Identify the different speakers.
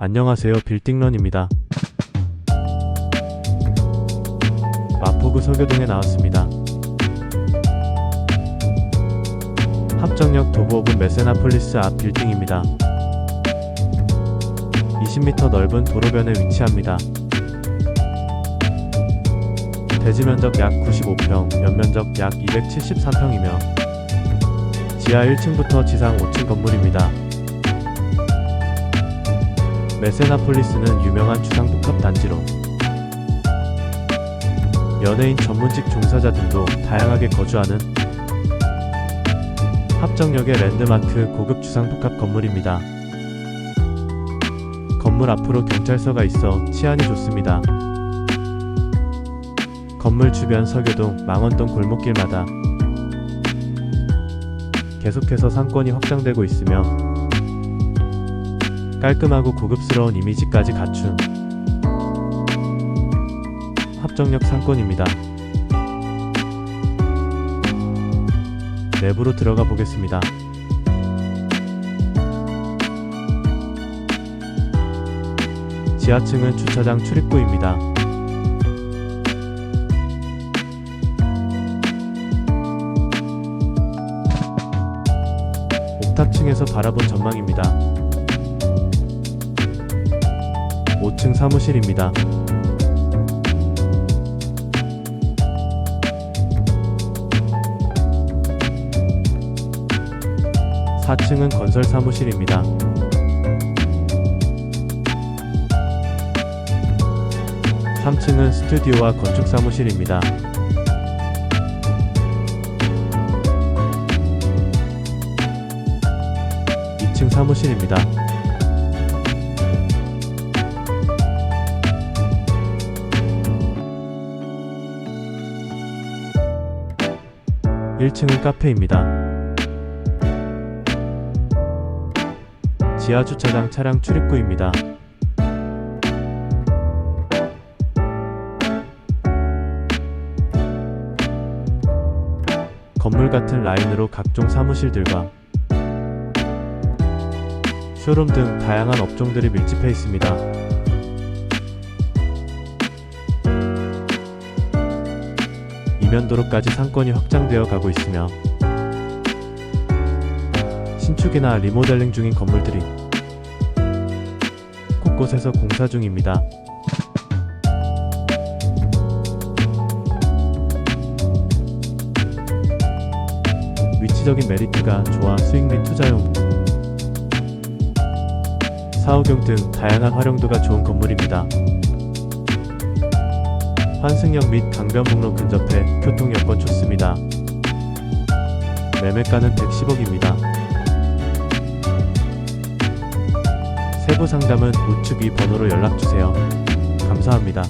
Speaker 1: 안녕하세요 빌딩런입니다. 마포구 서교동에 나왔습니다. 합정역 도보읍은 메세나폴리스 앞 빌딩입니다. 20m 넓은 도로변에 위치합니다. 대지 면적 약 95평, 연면적 약 273평이며 지하 1층부터 지상 5층 건물입니다. 메세나폴리스는 유명한 주상 복합 단지로 연예인 전문직 종사자 등도 다양하게 거주하는 합정역의 랜드마크 고급 주상 복합 건물입니다. 건물 앞으로 경찰서가 있어 치안이 좋습니다. 건물 주변 서교동, 망원동 골목길마다 계속해서 상권이 확장되고 있으며 깔끔하고 고급스러운 이미지까지 갖춘 합정역 상권입니다. 내부로 들어가 보겠습니다. 지하층은 주차장 출입구입니다. 옥탑층에서 바라본 전망입니다. 5층 사무실입니다. 사층은 건설 사무실입니다. 3층은 스튜디오와 건축 사무실입니다. 2층 사무실입니다. 1층은 카페입니다. 지하 주차장 차량 출입구입니다. 건물 같은 라인으로 각종 사무실들과 쇼룸 등 다양한 업종들이 밀집해 있습니다. 이면도로까지 상권이 확장되어 가고 있으며 신축이나 리모델링 중인 건물들이 곳곳에서 공사 중입니다. 위치적인 메리트가 좋아 수익 및 투자용 사후경 등 다양한 활용도가 좋은 건물입니다. 환승역 및 강변북로 근접해 교통 여건 좋습니다. 매매가는 110억입니다. 세부 상담은 우측 위 번호로 연락 주세요. 감사합니다.